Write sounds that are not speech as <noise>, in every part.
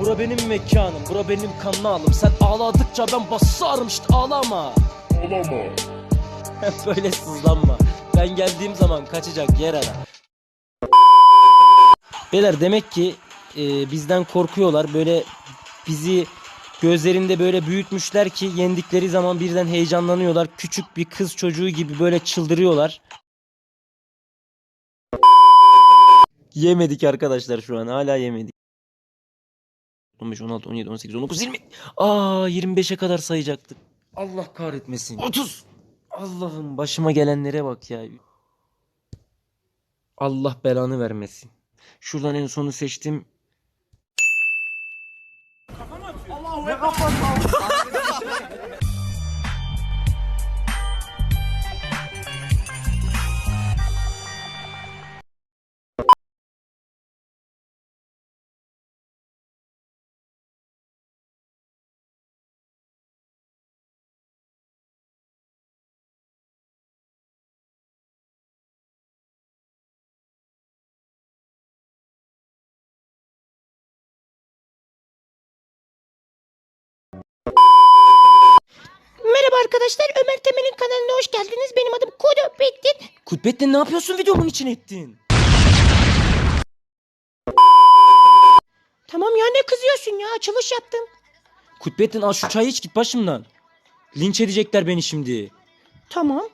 Bura benim mekanım, bura benim kanalım. Sen ağladıkça ben basarım işte ağlama. Ağlama. <laughs> Böyle sızlanma. Ben geldiğim zaman kaçacak yer ara. Beyler demek ki e, bizden korkuyorlar. Böyle bizi gözlerinde böyle büyütmüşler ki yendikleri zaman birden heyecanlanıyorlar. Küçük bir kız çocuğu gibi böyle çıldırıyorlar. Yemedik arkadaşlar şu an. Hala yemedik. 15, 16, 17, 18, 19, 20. Aa 25'e kadar sayacaktık. Allah kahretmesin. 30. Allah'ım başıma gelenlere bak ya. Allah belanı vermesin. Şuradan en sonu seçtim. <laughs> Merhaba arkadaşlar Ömer Temel'in kanalına hoş geldiniz. Benim adım Kodo Bektin. Kutbettin ne yapıyorsun videomun için ettin? Tamam ya ne kızıyorsun ya açılış yaptım. Kutbettin al şu çayı iç git başımdan. Linç edecekler beni şimdi. Tamam.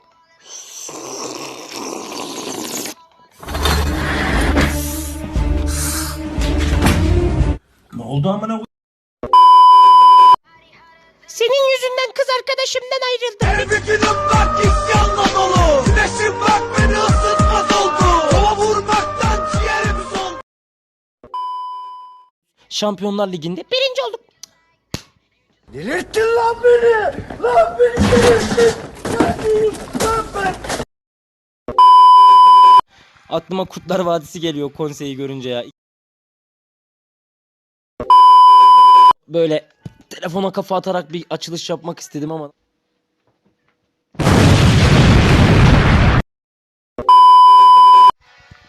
Ne oldu amına arkadaşımdan ayrıldım. Bir günüm bak isyanla dolu Güneşim bak beni ısıtmaz oldu Hava vurmaktan ciğerim soldu Şampiyonlar Ligi'nde Birinci olduk. Delirttin lan beni Lan beni delirttin Neredeyim lan ben aklıma Kurtlar Vadisi geliyor konseyi görünce ya. Böyle telefona kafa atarak bir açılış yapmak istedim ama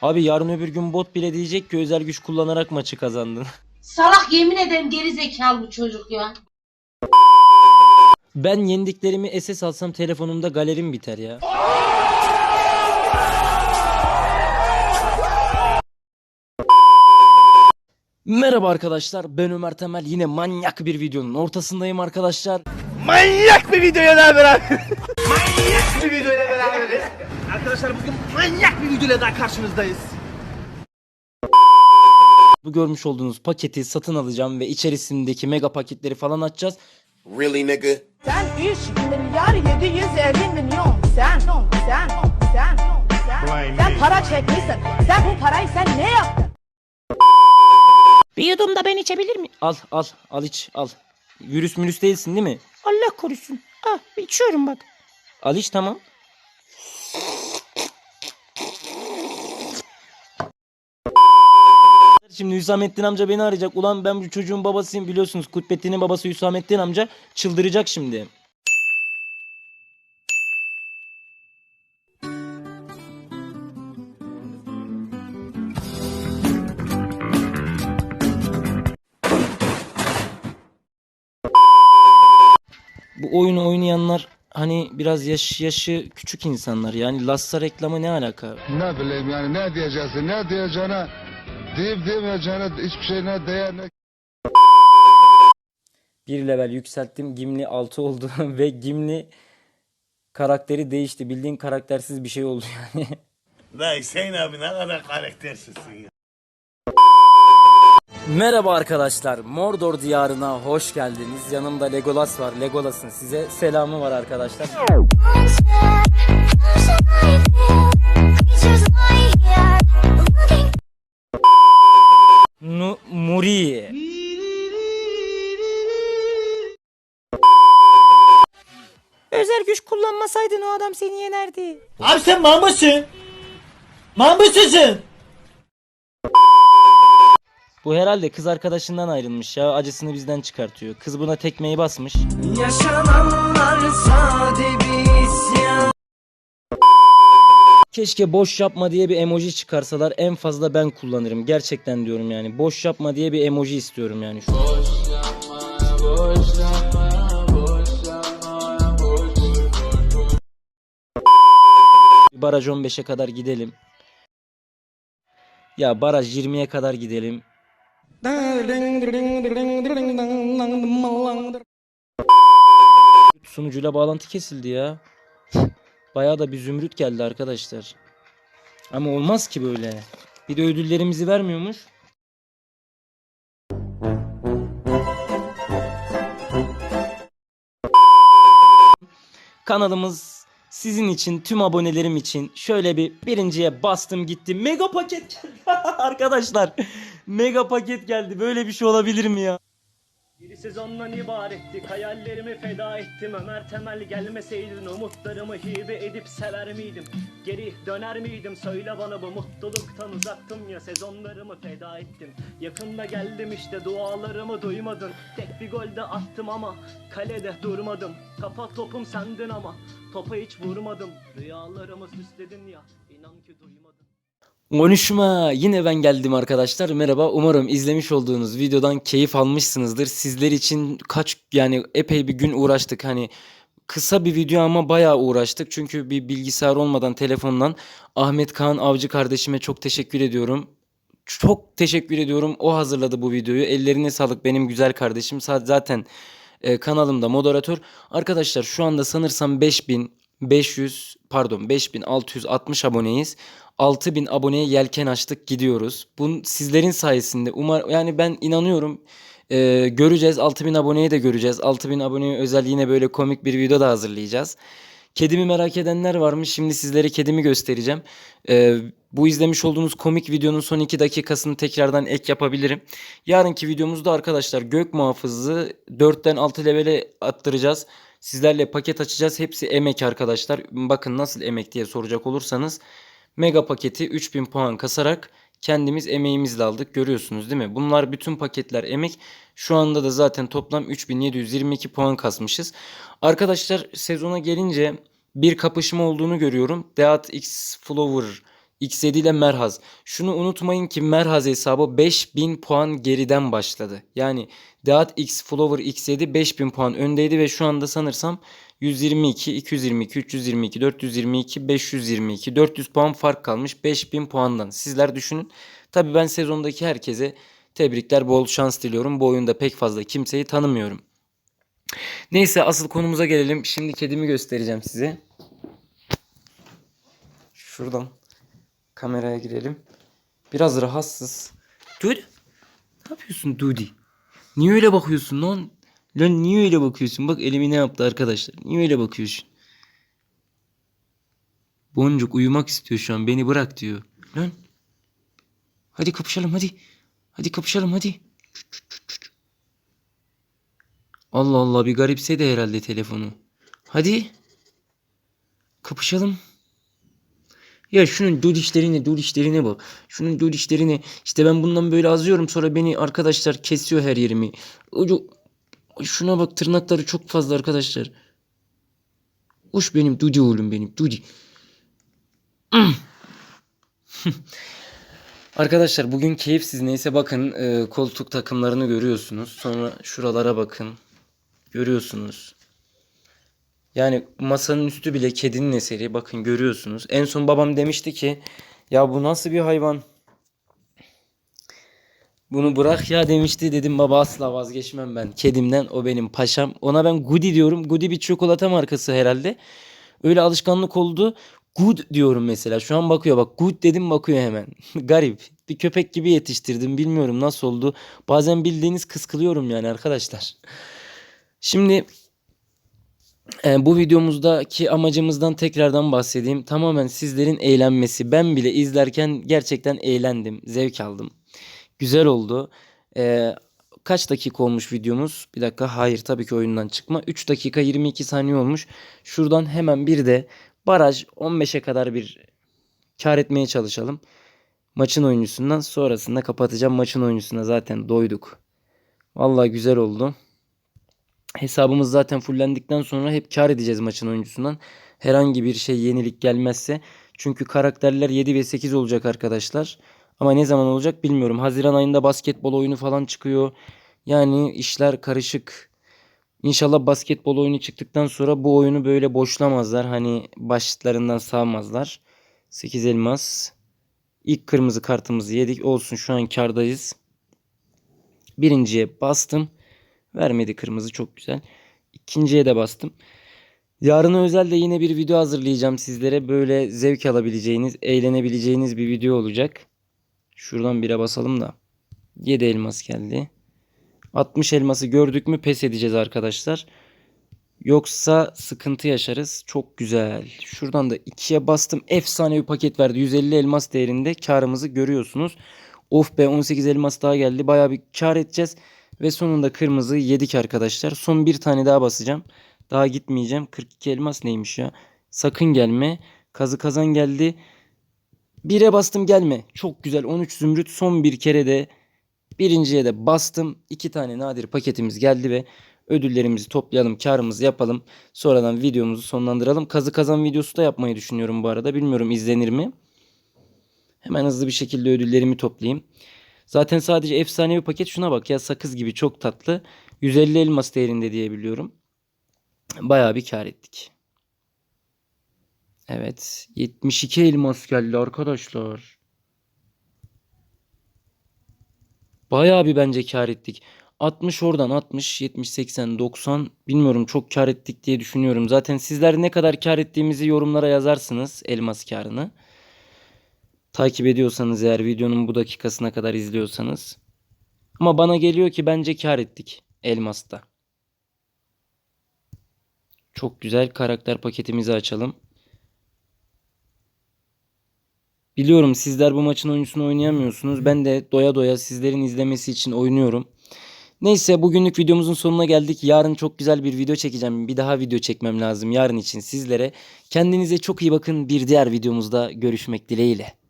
Abi yarın öbür gün bot bile diyecek ki özel güç kullanarak maçı kazandın. Salak yemin ederim geri zekalı bu çocuk ya. Ben yendiklerimi SS alsam telefonumda galerim biter ya. Merhaba arkadaşlar ben Ömer Temel yine manyak bir videonun ortasındayım arkadaşlar. Manyak bir videoya daha beraber <laughs> Manyak bir videoyla beraberiz Arkadaşlar bugün manyak bir videoyla daha karşınızdayız Bu görmüş olduğunuz paketi satın alacağım ve içerisindeki mega paketleri falan açacağız. Really, nigga? Sen 3 milyar 750 milyon sen sen sen sen sen para çekmişsin. Sen bu parayı sen ne yaptın? Bir yudum da ben içebilir miyim? Al al al iç al. Virüs mürüs değilsin değil mi? Allah korusun. Ah içiyorum bak. Al iç tamam. Şimdi Hüsamettin amca beni arayacak. Ulan ben bu çocuğun babasıyım biliyorsunuz. Kutbettin'in babası Hüsamettin amca çıldıracak şimdi. Bu oyunu oynayanlar hani biraz yaş, yaşı küçük insanlar. Yani Lassa reklamı ne alaka? Ne bileyim yani ne diyeceksin ne diyeceğine deyip demeyeceğine hiçbir şeyine değer ne Bir level yükselttim. Gimli 6 oldu <laughs> ve Gimli karakteri değişti. Bildiğin karaktersiz bir şey oldu yani. Lan Hüseyin abi ne kadar karaktersizsin ya Merhaba arkadaşlar. Mordor diyarına hoş geldiniz. Yanımda Legolas var. Legolas'ın size selamı var arkadaşlar. Nu Muri. Özel güç kullanmasaydın o adam seni yenerdi. Abi sen mambasın Mambasısın Bu herhalde kız arkadaşından ayrılmış ya. Acısını bizden çıkartıyor. Kız buna tekmeyi basmış. Keşke boş yapma diye bir emoji çıkarsalar en fazla ben kullanırım. Gerçekten diyorum yani. Boş yapma diye bir emoji istiyorum yani. Şu- Baraj 15'e kadar gidelim. Ya baraj 20'ye kadar gidelim. Sunucuyla bağlantı kesildi ya. Bayağı da bir zümrüt geldi arkadaşlar. Ama olmaz ki böyle. Bir de ödüllerimizi vermiyormuş. Kanalımız sizin için, tüm abonelerim için şöyle bir birinciye bastım gitti. Mega paket geldi. <laughs> arkadaşlar. Mega paket geldi. Böyle bir şey olabilir mi ya? Bir sezondan ibarettik Hayallerimi feda ettim. Ömer Temel gelmeseydin Umutlarımı hibe edip sever miydim? Geri döner miydim? Söyle bana bu mutluluktan uzaktım ya. Sezonlarımı feda ettim. Yakında geldim işte. Dualarımı duymadın. Tek bir gol de attım ama Kalede durmadım. Kafa topum sendin ama Topa hiç vurmadım. Rüyalarımı süsledin ya. İnan ki duymadım Konuşma. Yine ben geldim arkadaşlar. Merhaba. Umarım izlemiş olduğunuz videodan keyif almışsınızdır. Sizler için kaç yani epey bir gün uğraştık. Hani kısa bir video ama bayağı uğraştık. Çünkü bir bilgisayar olmadan telefondan Ahmet Kaan Avcı kardeşime çok teşekkür ediyorum. Çok teşekkür ediyorum. O hazırladı bu videoyu. Ellerine sağlık benim güzel kardeşim. Zaten e, kanalımda moderatör. Arkadaşlar şu anda sanırsam 5500 pardon 5660 aboneyiz. 6000 aboneye yelken açtık gidiyoruz. Bu sizlerin sayesinde umar yani ben inanıyorum e, göreceğiz 6000 aboneyi de göreceğiz. 6000 aboneye özel yine böyle komik bir video da hazırlayacağız. Kedimi merak edenler varmış. Şimdi sizlere kedimi göstereceğim. E, bu izlemiş olduğunuz komik videonun son 2 dakikasını tekrardan ek yapabilirim. Yarınki videomuzda arkadaşlar gök muhafızı 4'ten 6 levele attıracağız. Sizlerle paket açacağız. Hepsi emek arkadaşlar. Bakın nasıl emek diye soracak olursanız. Mega paketi 3000 puan kasarak kendimiz emeğimizle aldık. Görüyorsunuz değil mi? Bunlar bütün paketler emek. Şu anda da zaten toplam 3722 puan kasmışız. Arkadaşlar sezona gelince bir kapışma olduğunu görüyorum. Deat X Flower X7 ile Merhaz. Şunu unutmayın ki Merhaz hesabı 5000 puan geriden başladı. Yani Deat X Flower X7 5000 puan öndeydi ve şu anda sanırsam 122, 222, 322, 422, 522, 400 puan fark kalmış 5000 puandan. Sizler düşünün. Tabii ben sezondaki herkese tebrikler, bol şans diliyorum. Bu oyunda pek fazla kimseyi tanımıyorum. Neyse asıl konumuza gelelim. Şimdi kedimi göstereceğim size. Şuradan kameraya girelim. Biraz rahatsız. Dude. Ne yapıyorsun Dudi? Niye öyle bakıyorsun lan? Lan niye öyle bakıyorsun? Bak elimi ne yaptı arkadaşlar. Niye öyle bakıyorsun? Boncuk uyumak istiyor şu an. Beni bırak diyor. Lan. Hadi kapışalım hadi. Hadi kapışalım hadi. Allah Allah bir garipsedi herhalde telefonu. Hadi. Kapışalım. Ya şunun dur işlerine dur işlerine bak. Şunun dur işlerine. İşte ben bundan böyle azıyorum sonra beni arkadaşlar kesiyor her yerimi. Ucu Şuna bak tırnakları çok fazla arkadaşlar. Uş benim Dudi oğlum benim Dudi. <laughs> arkadaşlar bugün keyifsiz neyse bakın e, koltuk takımlarını görüyorsunuz. Sonra şuralara bakın. Görüyorsunuz. Yani masanın üstü bile kedinin eseri. Bakın görüyorsunuz. En son babam demişti ki ya bu nasıl bir hayvan? Bunu bırak ya demişti. Dedim baba asla vazgeçmem ben. Kedimden o benim paşam. Ona ben Goody diyorum. Goody bir çikolata markası herhalde. Öyle alışkanlık oldu. Good diyorum mesela. Şu an bakıyor. Bak Good dedim bakıyor hemen. <laughs> Garip. Bir köpek gibi yetiştirdim. Bilmiyorum nasıl oldu. Bazen bildiğiniz kıskılıyorum yani arkadaşlar. Şimdi e, bu videomuzdaki amacımızdan tekrardan bahsedeyim tamamen sizlerin eğlenmesi ben bile izlerken gerçekten eğlendim zevk aldım Güzel oldu. Ee, kaç dakika olmuş videomuz? Bir dakika. Hayır tabii ki oyundan çıkma. 3 dakika 22 saniye olmuş. Şuradan hemen bir de baraj 15'e kadar bir kar etmeye çalışalım. Maçın oyuncusundan sonrasında kapatacağım. Maçın oyuncusuna zaten doyduk. Vallahi güzel oldu. Hesabımız zaten fullendikten sonra hep kar edeceğiz maçın oyuncusundan. Herhangi bir şey yenilik gelmezse. Çünkü karakterler 7 ve 8 olacak arkadaşlar. Ama ne zaman olacak bilmiyorum. Haziran ayında basketbol oyunu falan çıkıyor. Yani işler karışık. İnşallah basketbol oyunu çıktıktan sonra bu oyunu böyle boşlamazlar. Hani başlarından sağmazlar. 8 elmas. İlk kırmızı kartımızı yedik. Olsun şu an kardayız. Birinciye bastım. Vermedi kırmızı çok güzel. İkinciye de bastım. Yarına özel de yine bir video hazırlayacağım sizlere. Böyle zevk alabileceğiniz, eğlenebileceğiniz bir video olacak. Şuradan bire basalım da. 7 elmas geldi. 60 elması gördük mü pes edeceğiz arkadaşlar. Yoksa sıkıntı yaşarız. Çok güzel. Şuradan da 2'ye bastım. Efsane bir paket verdi. 150 elmas değerinde karımızı görüyorsunuz. Of be 18 elmas daha geldi. Baya bir kar edeceğiz. Ve sonunda kırmızı yedik arkadaşlar. Son bir tane daha basacağım. Daha gitmeyeceğim. 42 elmas neymiş ya? Sakın gelme. Kazı kazan geldi. Bire bastım gelme. Çok güzel. 13 zümrüt son bir kere de birinciye de bastım. İki tane nadir paketimiz geldi ve ödüllerimizi toplayalım. Karımızı yapalım. Sonradan videomuzu sonlandıralım. Kazı kazan videosu da yapmayı düşünüyorum bu arada. Bilmiyorum izlenir mi? Hemen hızlı bir şekilde ödüllerimi toplayayım. Zaten sadece efsane bir paket. Şuna bak ya sakız gibi çok tatlı. 150 elmas değerinde diye biliyorum. Bayağı bir kar ettik. Evet. 72 elmas geldi arkadaşlar. Bayağı bir bence kar ettik. 60 oradan 60, 70, 80, 90 bilmiyorum çok kar ettik diye düşünüyorum. Zaten sizler ne kadar kar ettiğimizi yorumlara yazarsınız elmas karını. Takip ediyorsanız eğer videonun bu dakikasına kadar izliyorsanız. Ama bana geliyor ki bence kar ettik elmasta. Çok güzel karakter paketimizi açalım. Biliyorum sizler bu maçın oyuncusunu oynayamıyorsunuz. Ben de doya doya sizlerin izlemesi için oynuyorum. Neyse bugünlük videomuzun sonuna geldik. Yarın çok güzel bir video çekeceğim. Bir daha video çekmem lazım yarın için sizlere. Kendinize çok iyi bakın. Bir diğer videomuzda görüşmek dileğiyle.